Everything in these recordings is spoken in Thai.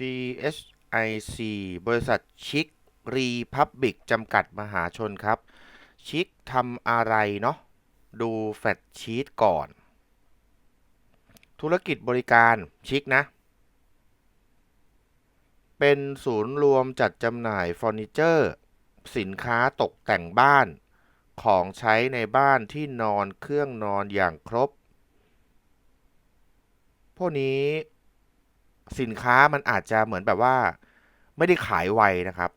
CHIC บริษัทชิครีพับบิกจำกัดมหาชนครับ ชิคทำอะไรเนาะดูแฟตชีตก่อน ธุรกิจบริการชิคนะ เป็นศูนย์รวมจัดจำหน่ายเฟอร์นิเจอร์ สินค้าตกแต่งบ้านของใช้ในบ้านที่นอนเครื่องนอนอย่างครบ พวกนี้ สินค้ามันอาจจะเหมือนแบบว่า ไม่ได้ขายไวนะครับ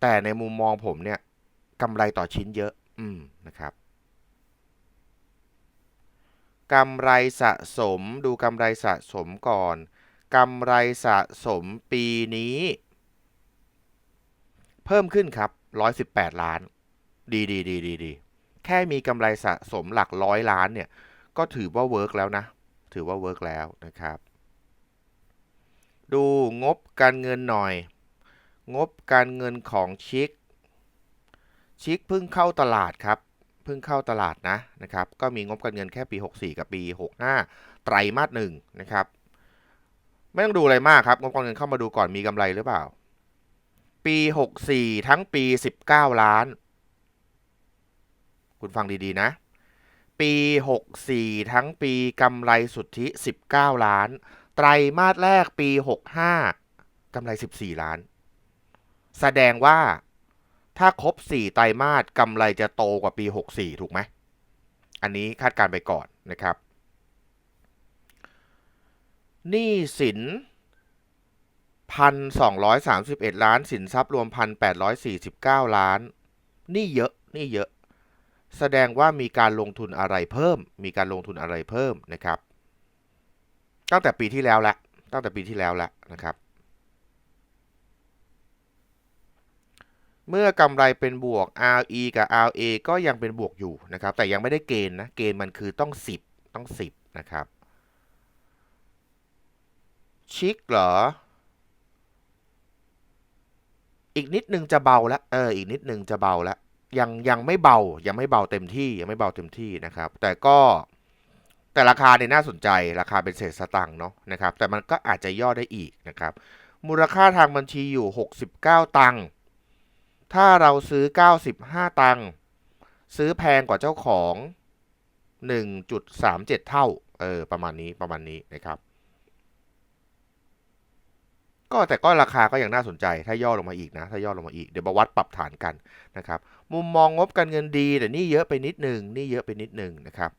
แต่ในมุมมองผมเนี่ยกำไรต่อชิ้นเยอะ อืมนะครับกำไรสะสมดูกำไรสะสมก่อนกำไรสะสมปีนี้ เพิ่มขึ้นครับ 118 ล้าน ดีดีดีดีดีแค่มีกำไรสะสมหลักร้อยล้านเนี่ย ก็ถือว่าเวิร์กแล้วนะ ถือว่าเวิร์กแล้วนะครับ ดูงบการเงินหน่อย งบการเงินของชิค ชิคเพิ่งเข้าตลาดครับ เพิ่งเข้าตลาดนะนะครับ ก็มีงบการเงินแค่ปี 64 กับปี 65 ไตรมาสหนึ่งนะครับ ไม่ต้องดูอะไรมากครับ งบการเงินเข้ามาดูก่อนมีกำไรหรือเปล่า ปี 64 ทั้งปี 19 ล้าน คุณฟังดีๆนะปี 64 ทั้งปีกำไรสุทธิ 19 ล้าน ไตรมาสแรกปี 65กำไร 14 ล้าน แสดงว่าถ้าครบ 4 ไตรมาสกำไรจะโตกว่าปี 64 ถูกไหม อันนี้คาดการไปก่อนนะครับหนี้สิน 1,231 ล้าน สินทรัพย์รวม 1,849 ล้าน นี่เยอะ นี่เยอะ แสดงว่ามีการลงทุนอะไรเพิ่ม มีการลงทุนอะไรเพิ่มนะครับ ตั้งแต่ปีที่แล้วละตั้งแต่ปีที่แล้วละนะครับ เมื่อกำไรเป็นบวก RE กับ RA ก็ยังเป็นบวกอยู่นะครับ แต่ยังไม่ได้เกณฑ์นะ เกณฑ์มันคือต้อง 10 ต้อง 10 นะครับ ชิคเหรอ อีกนิดนึงจะเบาล้วเออ อีกนิดนึงจะเบาล้วยังยังไม่เบา ยังไม่เบาเต็มที่ ยังไม่เบาเต็มที่นะครับ แต่ก็ แต่ราคาเนี่ยน่าสนใจราคาเป็นเศษสตังค์เนาะนะครับ แต่มันก็อาจจะย่อได้อีกนะครับ มูลค่าทางบัญชีอยู่ 69 ตังค์ถ้าเราซื้อ 95 ตังค์ซื้อแพงกว่าเจ้าของ 1.37 เท่าเออประมาณนี้ประมาณนี้นะครับ ก็แต่ก็ราคาก็ยังน่าสนใจถ้าย่อลงมาอีกนะ ถ้าย่อลงมาอีกเดี๋ยวมาวัดปรับฐานกันนะครับ มุมมองงบการเงินดีแต่นี่เยอะไปนิดหนึ่งนี่เยอะไปนิดหนึ่งนะครับ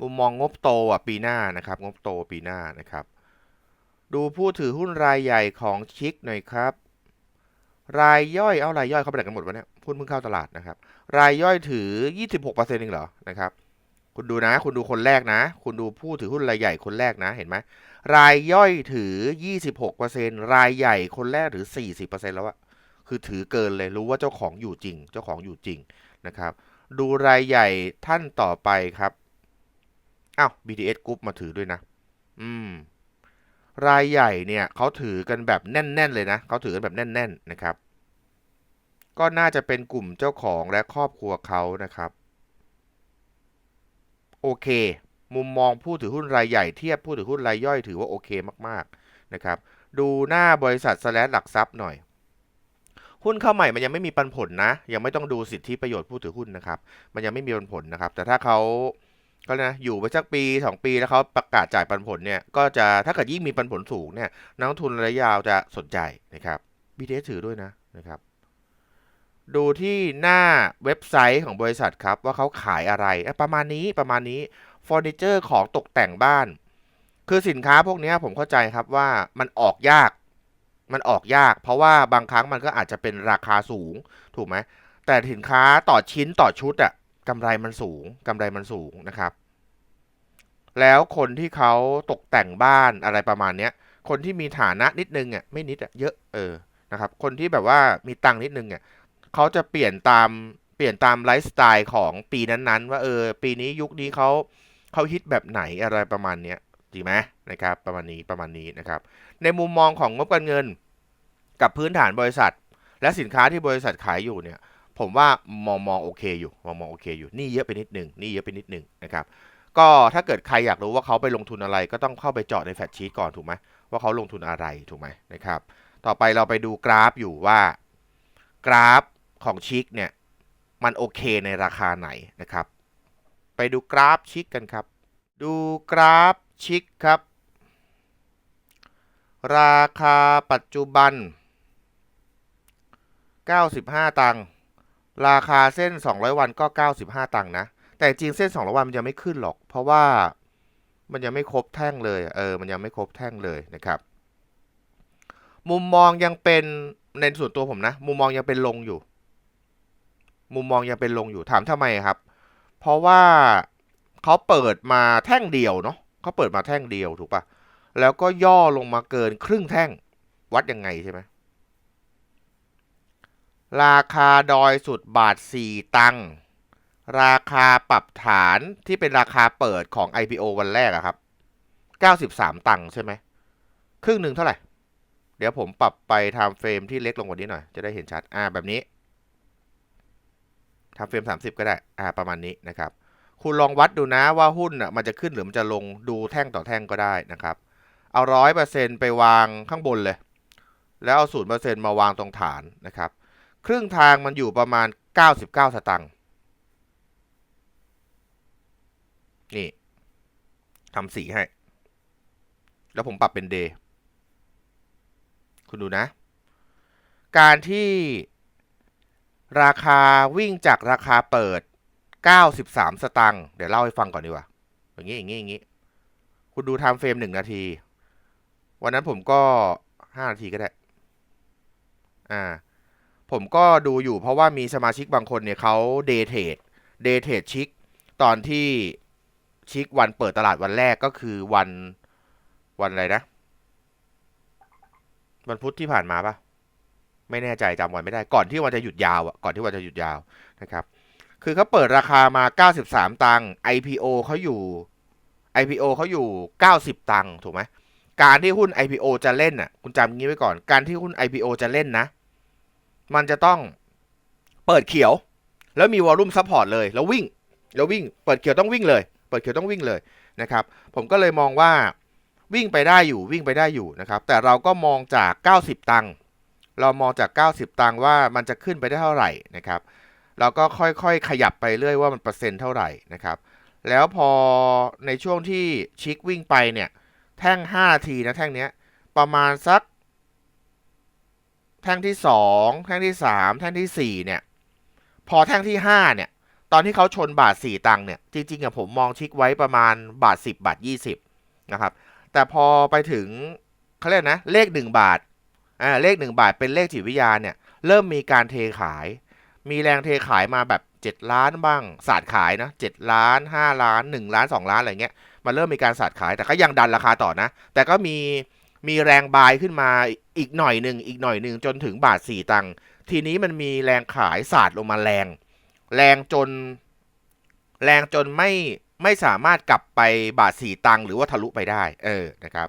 มุมมองงบโตอะปีหน้านะครับ งบโตปีหน้านะครับ ดูผู้ถือหุ้นรายใหญ่ของชิคหน่อยครับ รายย่อยเอารายย่อยเข้าไปไหนกันหมดวะเนี่ยหุ้นเพิ่งเข้าตลาดนะครับ รายย่อยถือ 26%เองเหรอนะครับคุณดูนะ คุณดูคนแรกนะ คุณดูผู้ถือหุ้นรายใหญ่คนแรกนะ เห็นไหม รายย่อยถือ 26%รายใหญ่คนแรกถือ 40%แล้วอะคือถือเกินเลย รู้ว่าเจ้าของอยู่จริง เจ้าของอยู่จริงนะครับ ดูรายใหญ่ท่านต่อไปครับ อ้าว BTS Group มาถือด้วยนะ อืม รายใหญ่เนี่ยเขาถือกันแบบแน่น ๆ เลยนะเขาถือกันแบบแน่น ๆ นะครับ ก็น่าจะเป็นกลุ่มเจ้าของและครอบครัวเขานะครับ โอเค มุมมองผู้ถือหุ้นรายใหญ่เทียบผู้ถือหุ้นรายย่อยถือว่าโอเคมากๆนะครับ ดูหน้าบริษัทสแลหลักทรัพย์หน่อยหุ้นเข้าใหม่มันยังไม่มีปันผลนะ ยังไม่ต้องดูสิทธิประโยชน์ผู้ถือหุ้นนะครับ มันยังไม่มีปันผลนะครับ แต่ถ้าเขา ก็นะอยู่ไปสักปีสองปีแล้วเขาประกาศจ่ายปันผลเนี่ยก็จะถ้าเกิดยิ่งมีปันผลสูงเนี่ยนักทุนระยะยาวจะสนใจนะครับ BTS ถือด้วยนะนะครับ ดูที่หน้าเว็บไซต์ของบริษัทครับ ว่าเขาขายอะไรประมาณนี้ประมาณนี้เฟอร์นิเจอร์ของตกแต่งบ้าน คือสินค้าพวกนี้ผมเข้าใจครับว่ามันออกยาก มันออกยาก เพราะว่าบางครั้งมันก็อาจจะเป็นราคาสูงถูกไหมแต่สินค้าต่อชิ้นต่อชุดอะ กำไรมันสูงกำไรมันสูงนะครับ แล้วคนที่เขาตกแต่งบ้านอะไรประมาณเนี้ย คนที่มีฐานะนิดนึงอะไม่นิดอะเยอะเออนะครับ คนที่แบบว่ามีตังค์นิดนึงอะเขาจะเปลี่ยนตามเปลี่ยนตามไลฟ์สไตล์ของปีนั้นๆ ว่าเออ ปีนี้ยุคนี้เขาเขาฮิตแบบไหนอะไรประมาณเนี้ยดีไหมนะครับ ประมาณนี้ประมาณนี้นะครับ ในมุมมองของงบการเงิน กับพื้นฐานบริษัท และสินค้าที่บริษัทขายอยู่เนี่ย ผมว่ามองมองโอเคอยู่มองมองโอเคอยู่นี่เยอะไปนิดหนึ่งนี่เยอะไปนิดหนึ่งนะครับก็ถ้าเกิดใครอยากรู้ว่าเขาไปลงทุนอะไร ก็ต้องเข้าไปเจาะในแฟชชีตก่อนถูกไหมว่าเขาลงทุนอะไรถูกไหมนะครับต่อไปเราไปดูกราฟอยู่ว่ากราฟของชิกเนี่ยมันโอเคในราคาไหนนะครับ ไปดูกราฟชิกกันครับ ดูกราฟชิกครับ ราคาปัจจุบัน 95 ตังค์ ราคาเส้น 200 วันก็ 95 ตังค์นะ แต่จริงเส้น 200 วันมันยังไม่ขึ้นหรอก เพราะว่ามันยังไม่ครบแท่งเลย เออ มันยังไม่ครบแท่งเลยนะครับ มุมมองยังเป็นในส่วนตัวผมนะ มุมมองยังเป็นลงอยู่ มุมมองยังเป็นลงอยู่ ถามทำไมครับ เพราะว่าเขาเปิดมาแท่งเดียวเนาะเขาเปิดมาแท่งเดียวถูกปะแล้วก็ย่อลงมาเกินครึ่งแท่ง วัดยังไงใช่ไหม ราคาดอยสุดบาท 4 ตังค์ราคาปรับฐานที่เป็นราคาเปิดของ IPO วันแรกอะครับ 93 ตังค์ใช่ไหม ครึ่งหนึ่งเท่าไหร่ เดี๋ยวผมปรับไปทม์เฟรมที่เล็กลงกว่านี้หน่อย จะได้เห็นชัด อ่าแบบนี้ทม์เฟรม 30 ก็ได้ อ่าประมาณนี้นะครับ คุณลองวัดดูนะว่าหุ้นอะมันจะขึ้นหรือมันจะลงดูแท่งต่อแท่งก็ได้นะครับ เอาร้อยเปอร์เซ็นไปวางข้างบนเลย แล้วเอาศูนย์เปอร์เซ็นมาวางตรงฐานนะครับ ครึ่งทางมันอยู่ประมาณ 99 สตังค์นี่ทำสีให้ แล้วผมปรับเป็นเดย์คุณดูนะ การที่ราคาวิ่งจากราคาเปิด 93 สตังค์เดี๋ยวเล่าให้ฟังก่อนดีกว่า อย่างนี้อย่างนี้อย่างนี้ คุณดูไทม์เฟรมหนึ่งนาที วันนั้นผมก็ 5 นาทีก็ได้ อ่า ผมก็ดูอยู่เพราะว่ามีสมาชิกบางคนเนี่ยเขาเดเทรดเดเทรดชิกตอนที่ชิกวันเปิดตลาดวันแรกก็คือวันวันอะไรนะ วันพุธที่ผ่านมาปะไม่แน่ใจจำวันไม่ได้ก่อนที่วันจะหยุดยาวอะก่อนที่วันจะหยุดยาวนะครับ คือเขาเปิดราคามา 93 ตังค์ IPO เขาอยู่ IPO เขาอยู่ 90 ตังค์ถูกไหมการที่หุ้น IPO จะเล่นอะ คุณจำงี้ไว้ก่อน การที่หุ้น IPO จะเล่นนะ มันจะต้องเปิดเขียว แล้วมีวอลลุ่มซัพพอร์ตเลย แล้ววิ่ง แล้ววิ่ง เปิดเขียวต้องวิ่งเลย เปิดเขียวต้องวิ่งเลยนะครับ ผมก็เลยมองว่าวิ่งไปได้อยู่วิ่งไปได้อยู่นะครับ แต่เราก็มองจาก 90 ตังค์เรามองจาก 90 ตังค์ว่ามันจะขึ้นไปได้เท่าไหร่นะครับเราก็ค่อยๆ ขยับไปเรื่อยว่ามันเปอร์เซ็นต์เท่าไหร่นะครับ แล้วพอในช่วงที่ชิควิ่งไปเนี่ย แท่ง5นาทีนะแท่งเนี้ย ประมาณสัก แท่งที่2แท่งที่3แท่งที่สี่เนี่ยพอแท่งที่5เนี่ยตอนที่เขาชนบาท4ตังเนี่ยจริงๆอะผมมองชิคไว้ประมาณบาท10บบาท20นะครับแต่พอไปถึงเขาเรียกนะเลข1บาทอ่าเลข1บาทเป็นเลขจิตวิทยาเนี่ยเริ่มมีการเทขาย มีแรงเทขายมาแบบ7ล้านบ้างสาดขายนะ7ล้าน5ล้าน1ล้าน2ล้านอะไรเงี้ยมันเริ่มมีการสาดขายแต่ก็ยังดันราคาต่อนะ แต่ก็มี มีแรงบายขึ้นมาอีกหน่อยหนึ่งอีกหน่อยหนึ่งจนถึงบาท4ตังค์ทีนี้มันมีแรงขายสาดลงมาแรง แรงจน แรงจนไม่ไม่สามารถกลับไปบาท4ตังค์หรือว่าทะลุไปได้ เออนะครับ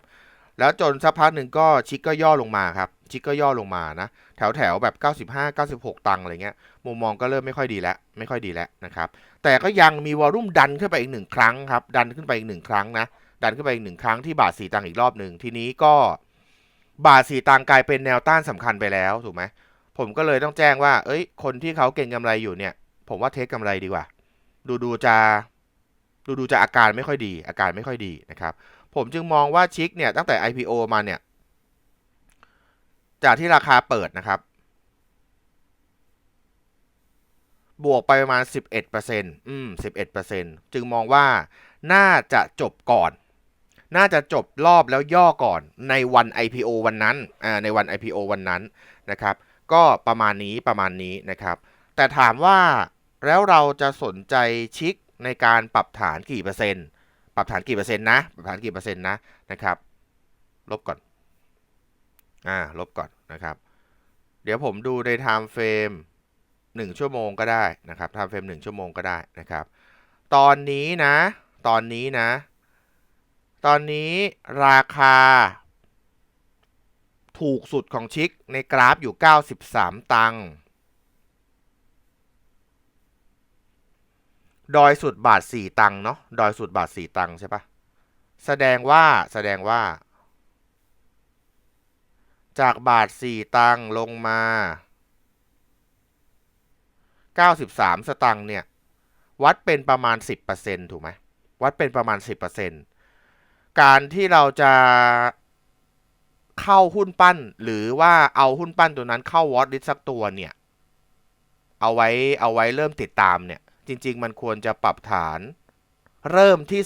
แล้วจนสักพักหนึ่งก็ชิกก็ย่อลงมาครับ ชิกก็ย่อลงมานะแถวแถวแบบ 95 96 ตังค์อะไรเงี้ยมุมมองก็เริ่มไม่ค่อยดีแล้ว ไม่ค่อยดีแล้วนะครับ แต่ก็ยังมีวอลลุ่มดันขึ้นไปอีกหนึ่งครั้งครับ ดันขึ้นไปอีกหนึ่งครั้งนะ ดันขึ้นไปอีกหนึ่งครั้งที่บาท4ตังค์อีกรอบหนึ่งทีนี้ก็บาท4ตังค์กลายเป็นแนวต้านสำคัญไปแล้วถูกไหมผมก็เลยต้องแจ้งว่า เอ้ย คนที่เขาเก่งกำไรอยู่เนี่ย ผมว่าเทคกำไรดีกว่า ดูดูจะดูดูจะอาการไม่ค่อยดี อาการไม่ค่อยดีนะครับ ผมจึงมองว่าชิกเนี่ยตั้งแต่ IPO มาเนี่ย จากที่ราคาเปิดนะครับ บวกไปประมาณ 11%อืม 11%จึงมองว่าน่าจะจบก่อน น่าจะจบรอบแล้วย่อก่อนในวัน IPO วันนั้นอ่าในวัน IPO วันนั้นนะครับ ก็ประมาณนี้ประมาณนี้นะครับ แต่ถามว่าแล้วเราจะสนใจชิกในการปรับฐานกี่เปอร์เซ็นต์ ปรับฐานกี่เปอร์เซ็นต์นะ ปรับฐานกี่เปอร์เซ็นต์นะนะครับ ลบก่อน อ่า ลบก่อนนะครับ เดี๋ยวผมดูใน time frame 1ชั่วโมงก็ได้นะครับ time frame 1ชั่วโมงก็ได้นะครับ ตอนนี้นะ ตอนนี้นะ ตอนนี้ราคา ถูกสุดของชิกในกราฟอยู่ 93 ตังค์ดอยสุดบาท 4 ตังค์เนาะดอยสุดบาท 4 ตังค์ใช่ปะแสดงว่าแสดงว่า จากบาท 4 ตังค์ลงมา 93 สตังค์เนี่ย วัดเป็นประมาณ 10%ถูกไหมวัดเป็นประมาณ 10% การที่เราจะเข้าหุ้นปั้น หรือว่าเอาหุ้นปั้นตัวนั้นเข้าวอตลิสสักตัวเนี่ย เอาไว้เอาไว้เริ่มติดตามเนี่ย จริง ๆ มันควรจะปรับฐานเริ่มที่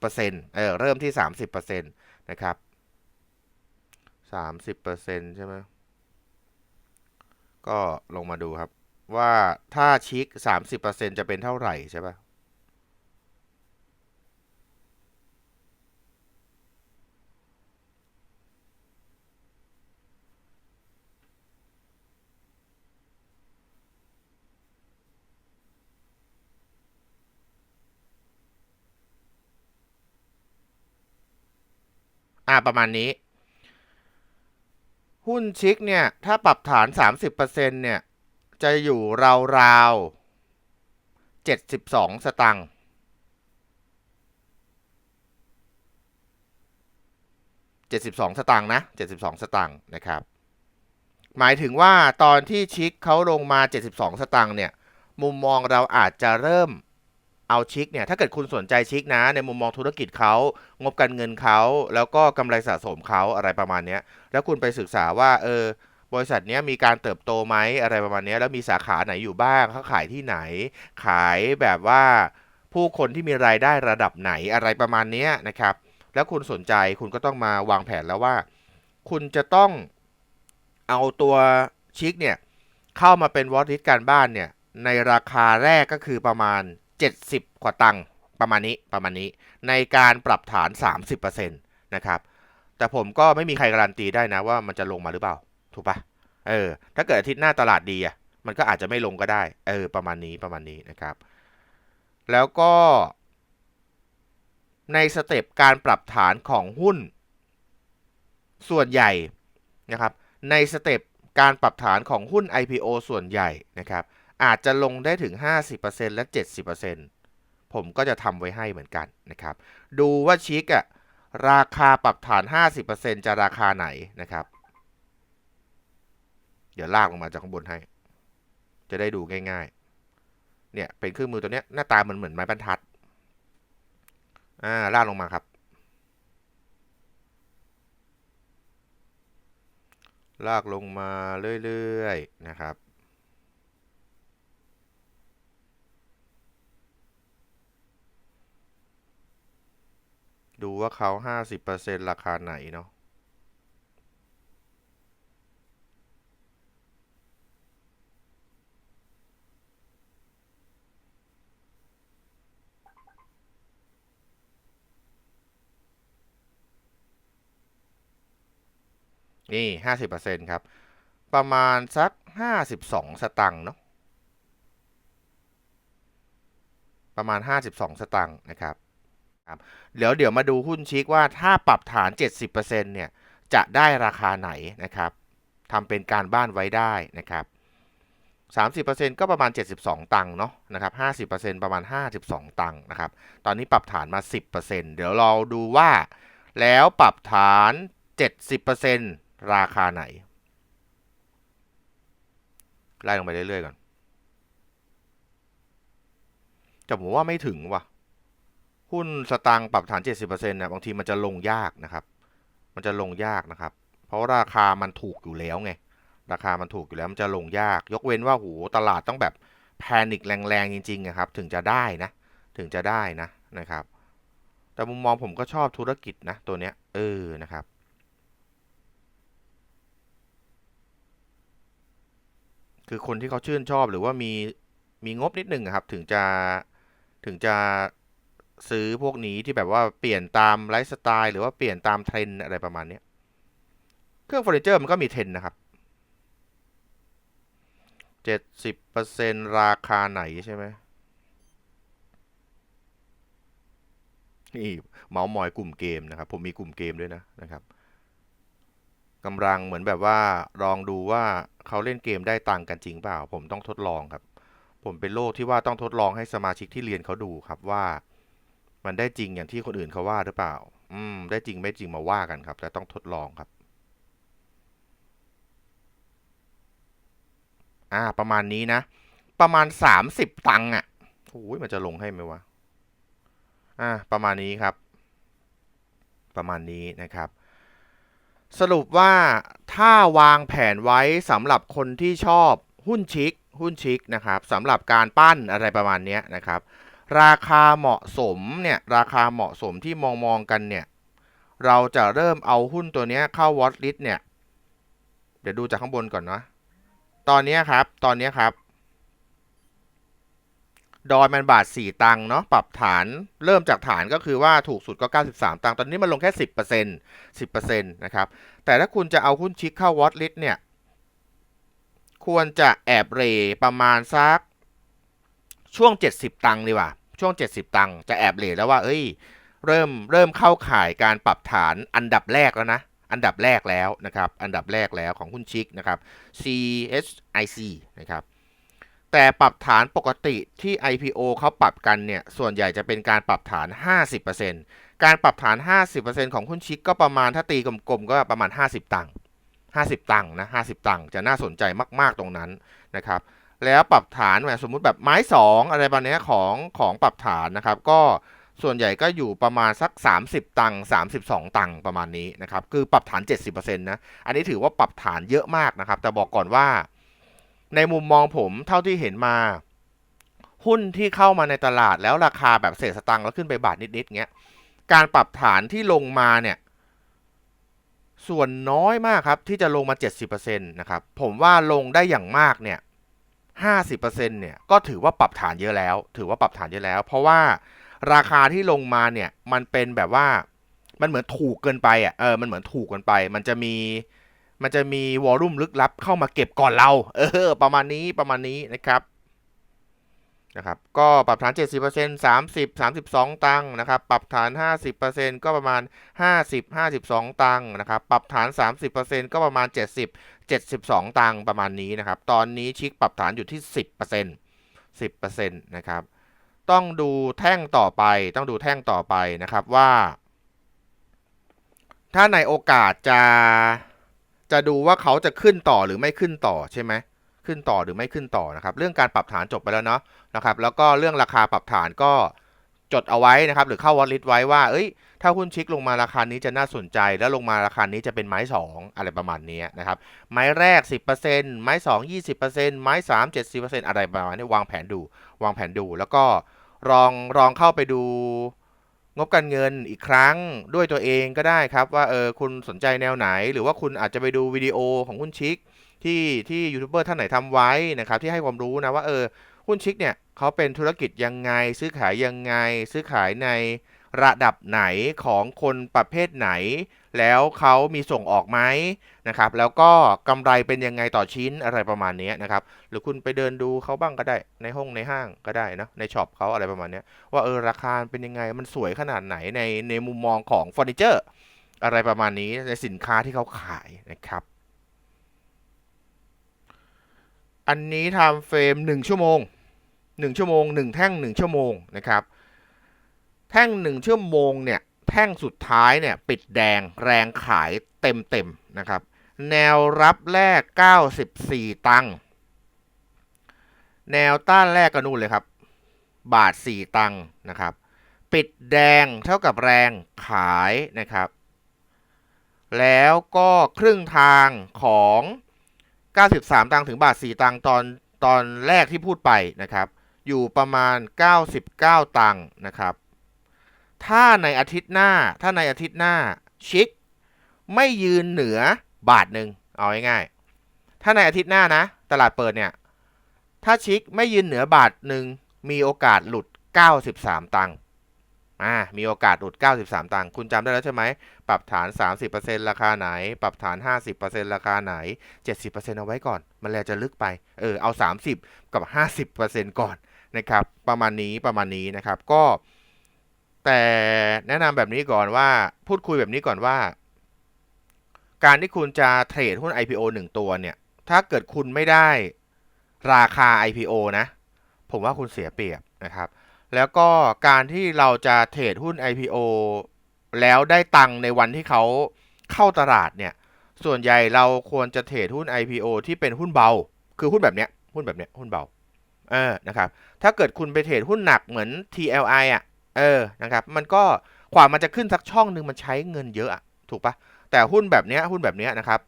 30%เออเริ่มที่ 30%นะครับ 30%ใช่ไหมก็ลงมาดูครับ ว่าถ้าชิก30%จะเป็นเท่าไหร่ใช่ปะ อ่าประมาณนี้ หุ้นชิกเนี่ย ถ้าปรับฐาน 30%เนี่ย จะอยู่ราวๆ 72 สตังค์72 สตังค์นะ 72 สตังค์นะครับ หมายถึงว่าตอนที่ชิกเขาลงมา 72 สตังค์เนี่ย มุมมองเราอาจจะเริ่ม เอาชิกเนี่ยถ้าเกิดคุณสนใจชิกนะ ในมุมมองธุรกิจเขางบการเงินเขาแล้วก็กำไรสะสมเขาอะไรประมาณนี้แล้วคุณไปศึกษาว่าเออบริษัทนี้มีการเติบโตไหมอะไรประมาณนี้แล้วมีสาขาไหนอยู่บ้างเขาขายที่ไหน ขายแบบว่าผู้คนที่มีรายได้ระดับไหนอะไรประมาณนี้นะครับ แล้วคุณสนใจคุณก็ต้องมาวางแผนแล้วว่า คุณจะต้องเอาตัวชิกเนี่ยเข้ามาเป็นวอตลิสการบ้านเนี่ยในราคาแรกก็คือประมาณ 70 กว่าตังค์ประมาณนี้ประมาณนี้ ในการปรับฐาน 30%นะครับแต่ผมก็ไม่มีใครการันตีได้นะว่ามันจะลงมาหรือเปล่า ถูกปะเออ ถ้าเกิดอาทิตย์หน้าตลาดดีอะมันก็อาจจะไม่ลงก็ได้ เออ ประมาณนี้ประมาณนี้นะครับ แล้วก็ ในสเต็ปการปรับฐานของหุ้น ส่วนใหญ่นะครับ ในสเต็ปการปรับฐานของหุ้น IPO ส่วนใหญ่นะครับ อาจจะลงได้ถึง 50%และ 70%ผมก็จะทำไว้ให้เหมือนกันนะครับ ดูว่าชิกอะราคาปรับฐาน 50%จะราคาไหนนะครับ เดี๋ยวลากลงมาจากข้างบนให้ จะได้ดูง่ายๆ เนี่ยเป็นเครื่องมือตัวเนี้ยหน้าตามันเหมือนไม้บรรทัด อ่าลากลงมาครับ ลากลงมาเรื่อยๆนะครับ ดูว่าเขา 50%ราคาไหนเนาะนี่ 50%ครับ ประมาณสัก 52 สตังค์เนาะ ประมาณ 52 สตังค์นะครับ ครับเดี๋ยวเดี๋ยวมาดูหุ้นชิกว่าถ้าปรับฐาน 70%เนี่ยจะได้ราคาไหนนะครับทำเป็นการบ้านไว้ได้นะครับ 30%ก็ประมาณ 72 ตังค์เนาะนะครับ 50%ประมาณ 52 ตังค์นะครับ ตอนนี้ปรับฐานมา 10%เดี๋ยวเราดูว่า แล้วปรับฐาน 70%ราคาไหน ไล่ลงไปเรื่อยๆก่อนแต่ผมว่าไม่ถึงว่ะ หุ้นสตางค์ปรับฐาน 70%เนี่ยบางทีมันจะลงยากนะครับ มันจะลงยากนะครับ เพราะราคามันถูกอยู่แล้วไง ราคามันถูกอยู่แล้วมันจะลงยาก ยกเว้นว่าโหตลาดต้องแบบแพนิคแรงๆจริงๆนะครับ ถึงจะได้นะ ถึงจะได้นะนะครับ แต่มุมมองผมก็ชอบธุรกิจนะตัวเนี้ย เออนะครับคือคนที่เขาชื่นชอบหรือว่ามีมีงบนิดหนึ่งครับ ถึงจะถึงจะ ซื้อพวกนี้ที่แบบว่าเปลี่ยนตามไลฟ์สไตล์หรือว่าเปลี่ยนตามเทรนอะไรประมาณเนี้ยเครื่องเฟอร์นิเจอร์มันก็มีเทรนนะครับเจ็ดสิบเปอร์เซ็นราคาไหนใช่ไหมนี่เมาส์มอยกลุ่มเกมนะครับ ผมมีกลุ่มเกมด้วยนะนะครับกำลังเหมือนแบบว่าลองดูว่าเขาเล่นเกมได้ตังกันจริงเปล่า ผมต้องทดลองครับ ผมเป็นโลกที่ว่าต้องทดลองให้สมาชิกที่เรียนเขาดูครับว่า มันได้จริงอย่างที่คนอื่นเขาว่าหรือเปล่า อืม ได้จริงไม่จริงมาว่ากันครับ แต่ต้องทดลองครับ อ่า ประมาณนี้นะ ประมาณ30ตังค์อะโอ้ยมันจะลงให้ไหมวะ อ่า ประมาณนี้ครับ ประมาณนี้นะครับ สรุปว่าถ้าวางแผนไว้สำหรับคนที่ชอบหุ้นชิคหุ้นชิคนะครับสำหรับการปั้นอะไรประมาณนี้นะครับ ราคาเหมาะสมเนี่ยราคาเหมาะสมที่มองมองกันเนี่ยเราจะเริ่มเอาหุ้นตัวนี้เข้าวอตลิสเนี่ยเดี๋ยวดูจากข้างบนก่อนนะตอนนี้ครับตอนนี้ครับ ดอยมันบาท 4 ตังค์เนาะปรับฐานเริ่มจากฐานก็คือว่าถูกสุดก็ 93 ตังค์ตอนนี้มันลงแค่ 10% 10%นะครับแต่ถ้าคุณจะเอาหุ้นชิคเข้าวอตลิสเนี่ยควรจะแอบเรประมาณสัก ช่วง 70 ตังค์ดีกว่า ช่วง 70 ตังค์จะแอบเรแล้วว่า เอ้ย เริ่มเริ่มเข้าข่ายการปรับฐานอันดับแรกแล้วนะ อันดับแรกแล้วนะครับ อันดับแรกแล้วของหุ้นชิคนะครับ CHIC นะครับ แต่ปรับฐานปกติที่ IPO เขาปรับกันเนี่ย ส่วนใหญ่จะเป็นการปรับฐาน 50%การปรับฐาน 50%ของหุ้นชิคก็ประมาณถ้าตีกลมๆก็ประมาณ 50 ตังค์50 ตังค์นะ50 ตังค์จะน่าสนใจมาก ๆ ตรงนั้นนะครับ แล้วปรับฐานแบบสมมุติแบบไม้ 2 อะไรประมาณนี้ของของปรับฐานนะครับ ก็ส่วนใหญ่ก็อยู่ประมาณสัก 30 ตังค์32 ตังค์ประมาณนี้นะครับ คือปรับฐาน 70%นะ อันนี้ถือว่าปรับฐานเยอะมากนะครับ แต่บอกก่อนว่า ในมุมมองผมเท่าที่เห็นมา หุ้นที่เข้ามาในตลาดแล้วราคาแบบเศษสตังค์แล้วขึ้นไปบาทนิดๆเงี้ย การปรับฐานที่ลงมาเนี่ยส่วนน้อยมากครับที่จะลงมา 70%นะครับ ผมว่าลงได้อย่างมากเนี่ย 50%เนี่ยก็ถือว่าปรับฐานเยอะแล้ว ถือว่าปรับฐานเยอะแล้ว เพราะว่าราคาที่ลงมาเนี่ยมันเป็นแบบว่ามันเหมือนถูกเกินไปอะเออมันเหมือนถูกเกินไป มันจะมีมันจะมีวอลลุ่มลึกลับเข้ามาเก็บก่อนเรา เออ ประมาณนี้ประมาณนี้นะครับ นะครับก็ปรับฐาน 70% 30 32 ตังค์นะครับปรับฐาน 50%ก็ประมาณ 50 52 ตังค์นะครับปรับฐาน 30%ก็ประมาณ 70 72 ตังค์ประมาณนี้นะครับตอนนี้ชิคปรับฐานอยู่ที่ 10% 10%นะครับต้องดูแท่งต่อไปต้องดูแท่งต่อไปนะครับว่า ถ้าในโอกาสจะจะดูว่าเขาจะขึ้นต่อหรือไม่ขึ้นต่อใช่ไหม ขึ้นต่อหรือไม่ขึ้นต่อนะครับ เรื่องการปรับฐานจบไปแล้วเนาะนะครับ แล้วก็เรื่องราคาปรับฐานก็จดเอาไว้นะครับ หรือเข้าวอลลิตไว้ว่า เอ้ย ถ้าหุ้นชิคลงมาราคานี้จะน่าสนใจ แล้วลงมาราคานี้จะเป็นไม้ 2 อะไรประมาณนี้นะครับ ไม้แรก 10%ไม้ 2 20%ไม้ 3 70%อะไรประมาณนี้วางแผนดู วางแผนดู แล้วก็ลองลองเข้าไปดูงบการเงินอีกครั้งด้วยตัวเองก็ได้ครับ ว่าเออคุณสนใจแนวไหน หรือว่าคุณอาจจะไปดูวิดีโอของหุ้นชิค ที่ที่ยูทูบเบอร์ท่านไหนทำไว้นะครับที่ให้ความรู้นะว่าเออหุ้นชิคเนี่ยเขาเป็นธุรกิจยังไง ซื้อขายยังไง ซื้อขายในระดับไหนของคนประเภทไหน แล้วเขามีส่งออกไหมนะครับ แล้วก็กำไรเป็นยังไงต่อชิ้นอะไรประมาณนี้นะครับ หรือคุณไปเดินดูเขาบ้างก็ได้ในห้องในห้างก็ได้นะในช็อปเขาอะไรประมาณนี้ว่าเออราคาเป็นยังไงมันสวยขนาดไหนในในมุมมองของเฟอร์นิเจอร์อะไรประมาณนี้ในสินค้าที่เขาขายนะครับ อันนี้ทำเฟรม1ชั่วโมง 1 ชั่วโมง 1 แท่ง 1 ชั่วโมงนะครับ แท่ง 1 ชั่วโมงเนี่ย แท่งสุดท้ายเนี่ยปิดแดงแรงขายเต็มๆนะครับ แนวรับแรก 94 ตังค์ แนวต้านแรกก็นู่นเลยครับ บาท 4 ตังค์นะครับ ปิดแดงเท่ากับแรงขายนะครับ แล้วก็ครึ่งทางของ 93 ตังค์ถึงบาท 4 ตังค์ตอนตอนแรกที่พูดไปนะครับ อยู่ประมาณ 99 ตังค์นะครับ ถ้าในอาทิตย์หน้าถ้าในอาทิตย์หน้าชิคไม่ยืนเหนือบาทหนึ่งเอาง่ายๆถ้าในอาทิตย์หน้านะ ตลาดเปิดเนี่ย ถ้าชิคไม่ยืนเหนือบาทหนึ่งมีโอกาสหลุด 93 ตังค์ อ่ามีโอกาสหลุด 93 ตังค์คุณจำได้แล้วใช่ไหม ปรับฐาน 30%ราคาไหน ปรับฐาน 50%ราคาไหน 70%เอาไว้ก่อน มันแลจะลึกไป เออ เอา 30 กับ 50%ก่อนนะครับ ประมาณนี้ประมาณนี้นะครับ ก็ แต่แนะนำแบบนี้ก่อนว่า พูดคุยแบบนี้ก่อนว่า การที่คุณจะเทรดหุ้น IPO 1 ตัวเนี่ย ถ้าเกิดคุณไม่ได้ราคา IPO นะ ผมว่าคุณเสียเปรียบนะครับ แล้วก็การที่เราจะเทรดหุ้น IPO แล้วได้ตังค์ในวันที่เขาเข้าตลาดเนี่ย ส่วนใหญ่เราควรจะเทรดหุ้น IPO ที่เป็นหุ้นเบา คือหุ้นแบบเนี้ย หุ้นแบบเนี้ย หุ้นเบา เออ นะครับ ถ้าเกิดคุณไปเทรดหุ้นหนักเหมือน TLI อะ เออ นะครับ มันก็กว่ามันจะขึ้นสักช่องหนึ่งมันใช้เงินเยอะอะถูกปะแต่หุ้นแบบเนี้ย หุ้นแบบเนี้ยนะครับ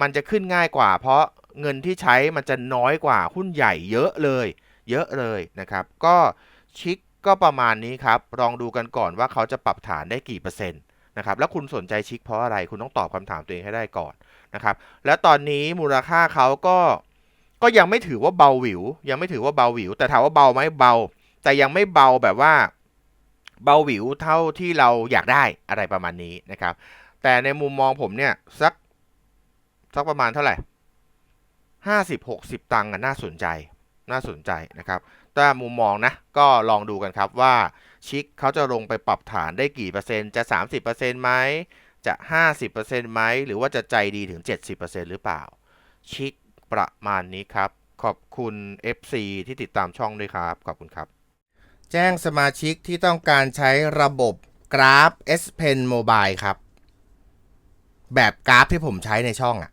มันจะขึ้นง่ายกว่า เพราะเงินที่ใช้มันจะน้อยกว่าหุ้นใหญ่เยอะเลย เยอะเลยนะครับ ก็ชิค ก็ประมาณนี้ครับ ลองดูกันก่อนว่าเขาจะปรับฐานได้กี่เปอร์เซ็นต์นะครับ แล้วคุณสนใจชิคเพราะอะไร คุณต้องตอบคำถามตัวเองให้ได้ก่อนนะครับ แล้วตอนนี้มูลค่าเขาก็ก็ยังไม่ถือว่าเบาหวิว ยังไม่ถือว่าเบาหวิว แต่ถามว่าเบาไหมเบา แต่ยังไม่เบาแบบว่าเบาหวิวเท่าที่เราอยากได้อะไรประมาณนี้นะครับ แต่ในมุมมองผมเนี่ยสักสักประมาณเท่าไหร่ห้าสิบหกสิบตังค์น่าสนใจ น่าสนใจนะครับถ้ามุมมองนะก็ลองดูกันครับว่าชิคเขาจะลงไปปรับฐานได้กี่เปอร์เซ็นต์จะ 30%ไหมจะ 50%ไหมหรือว่าจะใจดีถึง 70%หรือเปล่า ชิคประมาณนี้ครับ ขอบคุณ FC ที่ติดตามช่องด้วยครับ ขอบคุณครับ แจ้งสมาชิกที่ต้องการใช้ระบบกราฟ S Pen Mobile ครับ แบบกราฟที่ผมใช้ในช่องอะ